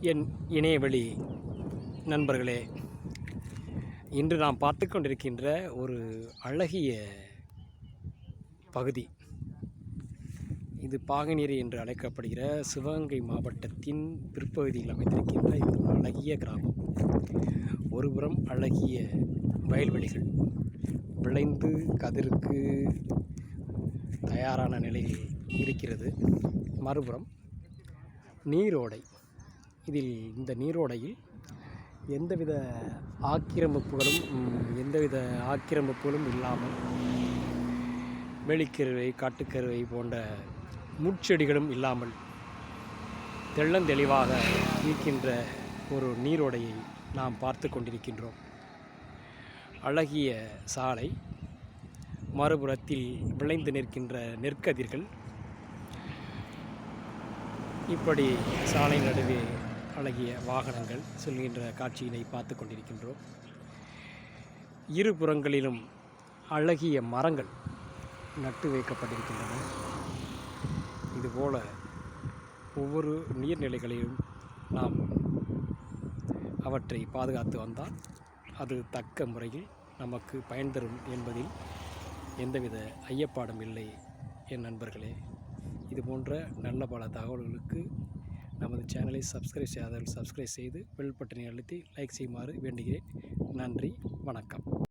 என் இணையவழி நண்பர்களே இன்று நாம் பார்த்து கொண்டிருக்கின்ற ஒரு அழகிய பகுதி. இது பாகனேரி என்று அழைக்கப்படுகிற சிவகங்கை மாவட்டத்தின் பிற்பகுதியில் அமைந்திருக்கின்ற இது ஒரு அழகிய கிராமம். ஒருபுறம் அழகிய வயல்வெளிகள் விளைந்து கதிருக்கு தயாரான நிலையில் இருக்கிறது. மறுபுறம் நீரோடை இதில் இந்த நீரோடையில் எந்தவித ஆக்கிரமிப்புகளும் எந்தவித ஆக்கிரமிப்புகளும் இல்லாமல் வெளிக்கருவை காட்டுக்கருவை போன்ற முட்செடிகளும் இல்லாமல் தெள்ளந்தெளிவாக இருக்கின்ற ஒரு நீரோடையை நாம் பார்த்து கொண்டிருக்கின்றோம். அழகிய சாலை மறுபுறத்தில் விளைந்து நிற்கின்ற நெற்கதிர்கள். இப்படி சாலை நடுவே அழகிய வாகனங்கள் செல்கின்ற காட்சியினை பார்த்து கொண்டிருக்கின்றோம். இரு புறங்களிலும் அழகிய மரங்கள் நட்டு வைக்கப்பட்டிருக்கின்றன. இதுபோல ஒவ்வொரு நீர்நிலைகளிலும் நாம் அவற்றை பாதுகாத்து வந்தால் அது தக்க முறையில் நமக்கு பயன் தரும் என்பதில் எந்தவித ஐயப்பாடும் இல்லை. என் நண்பர்களே இது போன்ற நல்ல பல தகவல்களுக்கு நமது சேனலை சப்ஸ்கிரைப் செய்யாதவர்கள் சப்ஸ்கிரைப் செய்து பெல் பட்டனை அழுத்தி லைக் செய்யுமாறு வேண்டுகிறேன். நன்றி வணக்கம்.